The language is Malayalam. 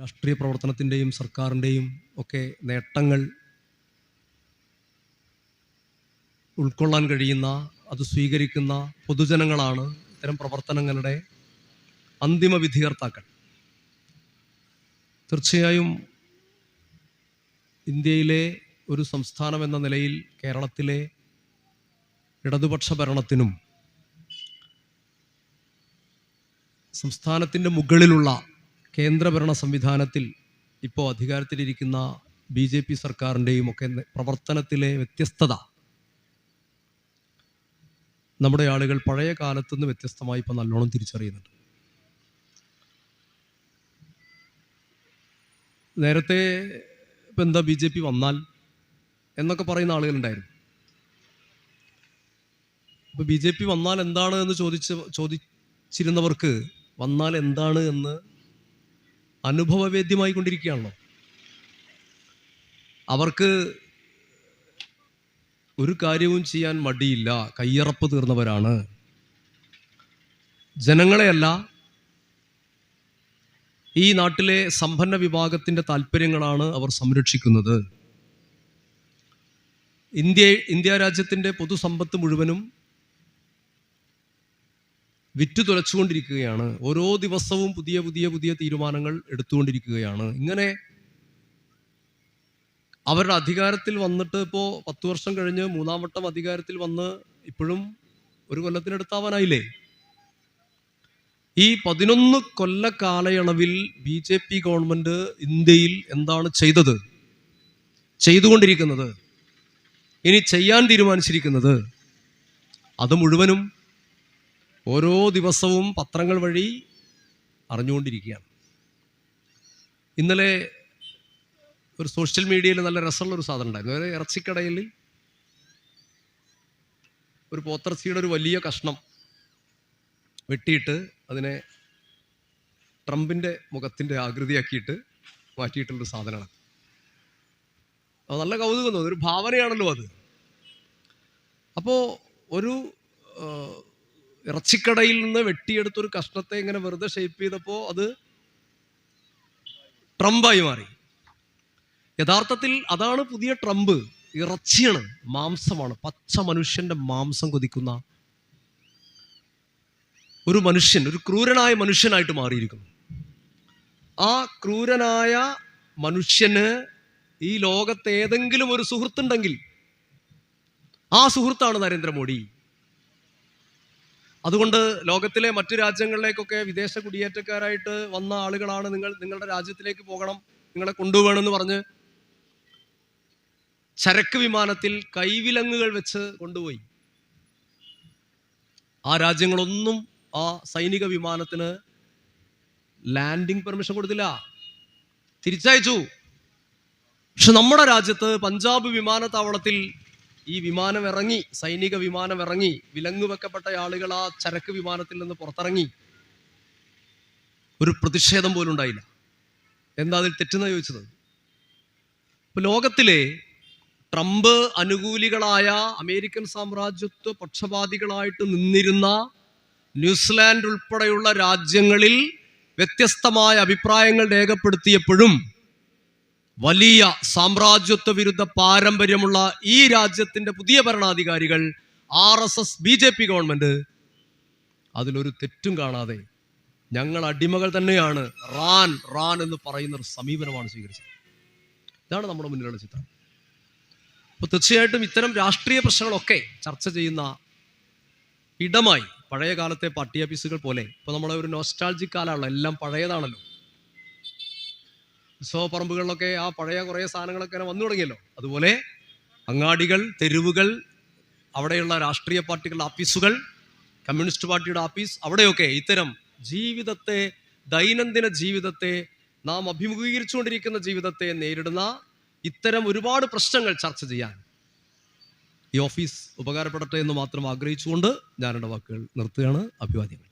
രാഷ്ട്രീയ പ്രവർത്തനത്തിന്റെയും സർക്കാരിന്റെയും ഒക്കെ നേട്ടങ്ങൾ ഉൾക്കൊള്ളാൻ കഴിയുന്ന അത് സ്വീകരിക്കുന്ന പൊതുജനങ്ങളാണ് ഇത്തരം പ്രവർത്തനങ്ങളുടെ അന്തിമ വിധികർത്താക്കൾ. തീർച്ചയായും ഇന്ത്യയിലെ ഒരു സംസ്ഥാനം എന്ന നിലയിൽ കേരളത്തിലെ ഇടതുപക്ഷ ഭരണത്തിനും സംസ്ഥാനത്തിന്റെ മുകളിലുള്ള കേന്ദ്രഭരണ സംവിധാനത്തിൽ ഇപ്പോൾ അധികാരത്തിലിരിക്കുന്ന ബി ജെ പി സർക്കാരിന്റെയും ഒക്കെ പ്രവർത്തനത്തിലെ വ്യത്യസ്തത. നമ്മുടെ ആളുകൾ പഴയ കാലത്തു നിന്ന് വ്യത്യസ്തമായി ഇപ്പോൾ നല്ലോണം തിരിച്ചറിയുന്നുണ്ട്. നേരത്തെ ഇപ്പം എന്താ ബി ജെ പി വന്നാൽ എന്നൊക്കെ പറയുന്ന ആളുകളുണ്ടായിരുന്നു. ഇപ്പൊ ബി ജെ പി വന്നാൽ എന്താണ് എന്ന് ചോദിച്ച് ചോദിച്ചിരുന്നവർക്ക് വന്നാൽ എന്താണ് എന്ന് അനുഭവവേദ്യമായി കൊണ്ടിരിക്കുകയാണല്ലോ അവർക്ക് ഒരു കാര്യവും ചെയ്യാൻ മടിയില്ല കയ്യറപ്പ് തീർന്നവരാണ്. ജനങ്ങളെയല്ല ഈ നാട്ടിലെ സമ്പന്ന വിഭാഗത്തിന്റെ താല്പര്യങ്ങളാണ് അവർ സംരക്ഷിക്കുന്നത്. ഇന്ത്യ ഇന്ത്യ രാജ്യത്തിന്റെ പൊതുസമ്പത്ത് മുഴുവനും വിറ്റു തുലച്ചുകൊണ്ടിരിക്കുകയാണ്. ഓരോ ദിവസവും പുതിയ പുതിയ പുതിയ തീരുമാനങ്ങൾ എടുത്തുകൊണ്ടിരിക്കുകയാണ്. ഇങ്ങനെ അവരുടെ അധികാരത്തിൽ വന്നിട്ട് ഇപ്പോൾ പത്ത് വർഷം കഴിഞ്ഞ് മൂന്നാം വട്ടം അധികാരത്തിൽ വന്ന് ഇപ്പോഴും ഒരു കൊല്ലത്തിനടുത്താവാനായില്ലേ ഈ പതിനൊന്ന് കൊല്ല കാലയളവിൽ ബി ജെ പി ഗവൺമെന്റ് ഇന്ത്യയിൽ എന്താണ് ചെയ്തത്? ചെയ്തുകൊണ്ടിരിക്കുന്നത്. ഇനി ചെയ്യാൻ തീരുമാനിച്ചിരിക്കുന്നത്. അത് മുഴുവനും ഓരോ ദിവസവും പത്രങ്ങൾ വഴി അറിഞ്ഞുകൊണ്ടിരിക്കുകയാണ്. ഇന്നലെ ഒരു സോഷ്യൽ മീഡിയയിൽ നല്ല രസമുള്ള ഒരു സാധനം ഉണ്ടായിരുന്നു. അതായത് ഇറച്ചിക്കടയിൽ ഒരു പോത്തിറച്ചിയുടെ ഒരു വലിയ കഷ്ണം വെട്ടിയിട്ട് അതിനെ ട്രംപിന്റെ മുഖത്തിന്റെ ആകൃതിയാക്കിയിട്ട് മാറ്റിയിട്ടുള്ളൊരു സാധനമാണ്. അത് നല്ല കൗതുകം തോന്നുന്നു. ഒരു ഭാവനയാണല്ലോ അത്. അപ്പോൾ ഒരു ഇറച്ചിക്കടയിൽ നിന്ന് വെട്ടിയെടുത്തൊരു കഷ്ണത്തെ ഇങ്ങനെ വെറുതെ ഷേപ്പ് ചെയ്തപ്പോൾ അത് ട്രംപായി മാറി. യഥാർത്ഥത്തിൽ അതാണ് പുതിയ ട്രംപ്. ഇറച്ചിയാണ് മാംസമാണ്. പച്ച മനുഷ്യന്റെ മാംസം കൊതിക്കുന്ന ഒരു മനുഷ്യൻ ഒരു ക്രൂരനായ മനുഷ്യനായിട്ട് മാറിയിരിക്കുന്നു. ആ ക്രൂരനായ മനുഷ്യന് ഈ ലോകത്ത് ഏതെങ്കിലും ഒരു സുഹൃത്തുണ്ടെങ്കിൽ ആ സുഹൃത്താണ് നരേന്ദ്രമോദി. അതുകൊണ്ട് ലോകത്തിലെ മറ്റു രാജ്യങ്ങളിലേക്കൊക്കെ വിദേശ കുടിയേറ്റക്കാരായിട്ട് വന്ന ആളുകളാണ് നിങ്ങൾ നിങ്ങളുടെ രാജ്യത്തിലേക്ക് പോകണം നിങ്ങളെ കൊണ്ടുപോകണമെന്ന് പറഞ്ഞ് ചരക്ക് വിമാനത്തിൽ കൈവിലങ്ങുകൾ വെച്ച് കൊണ്ടുപോയി. ആ രാജ്യങ്ങളൊന്നും ആ സൈനിക വിമാനത്തിന് ലാൻഡിംഗ് പെർമിഷൻ കൊടുത്തില്ല. തിരിച്ചയച്ചു. പക്ഷെ നമ്മുടെ രാജ്യത്ത് പഞ്ചാബ് വിമാനത്താവളത്തിൽ ഈ വിമാനം ഇറങ്ങി സൈനിക വിമാനം ഇറങ്ങി വിലങ്ങ് വെക്കപ്പെട്ട ആളുകൾ ആ ചരക്ക് വിമാനത്തിൽ നിന്ന് പുറത്തിറങ്ങി. ഒരു പ്രതിഷേധം പോലും ഉണ്ടായില്ല. എന്താ അതിൽ തെറ്റെന്ന് ചോദിച്ചത്? ഇപ്പൊ ലോകത്തിലെ ട്രംപ് അനുകൂലികളായ അമേരിക്കൻ സാമ്രാജ്യത്വ പക്ഷപാതികളായിട്ട് നിന്നിരുന്ന ന്യൂസിലാൻഡ് ഉൾപ്പെടെയുള്ള രാജ്യങ്ങളിൽ വ്യത്യസ്തമായ അഭിപ്രായങ്ങൾ രേഖപ്പെടുത്തിയപ്പോഴും വലിയ സാമ്രാജ്യത്വ വിരുദ്ധ പാരമ്പര്യമുള്ള ഈ രാജ്യത്തിന്റെ പുതിയ ഭരണാധികാരികൾ R S S B J P government. അതിലൊരു തെറ്റും കാണാതെ ഞങ്ങൾ അടിമകൾ തന്നെയാണ്. റാൻ റാൻ എന്ന് പറയുന്ന ഒരു സമീപനമാണ് സ്വീകരിച്ചത്. ഇതാണ് നമ്മുടെ മുന്നിലുള്ള ചിത്രം. അപ്പൊ തീർച്ചയായിട്ടും ഇത്തരം രാഷ്ട്രീയ പ്രശ്നങ്ങളൊക്കെ ചർച്ച ചെയ്യുന്ന ഇടമായി പഴയ കാലത്തെ പാർട്ടി ഓഫീസുകൾ പോലെ ഇപ്പൊ നമ്മളെ ഒരു നോസ്റ്റാൾജിക് കാലമാണല്ലോ എല്ലാം പഴയതാണല്ലോ. ഉത്സവ പറമ്പുകളിലൊക്കെ ആ പഴയ കുറേ സാധനങ്ങളൊക്കെ ഇങ്ങനെ വന്നു തുടങ്ങിയല്ലോ. അതുപോലെ അങ്ങാടികൾ തെരുവുകൾ അവിടെയുള്ള രാഷ്ട്രീയ പാർട്ടികളുടെ ഓഫീസുകൾ കമ്മ്യൂണിസ്റ്റ് പാർട്ടിയുടെ ഓഫീസ് അവിടെയൊക്കെ ഇത്തരം ജീവിതത്തെ ദൈനംദിന ജീവിതത്തെ നാം അഭിമുഖീകരിച്ചുകൊണ്ടിരിക്കുന്ന ജീവിതത്തെ നേരിടുന്ന ഇത്തരം ഒരുപാട് പ്രശ്നങ്ങൾ ചർച്ച ചെയ്യാൻ ഈ ഓഫീസ് ഉപകാരപ്പെടട്ടെ എന്ന് മാത്രം ആഗ്രഹിച്ചുകൊണ്ട് ഞാൻ എന്റെ വാക്കുകൾ നിർത്തുകയാണ്. അഭിവാദ്യങ്ങൾ.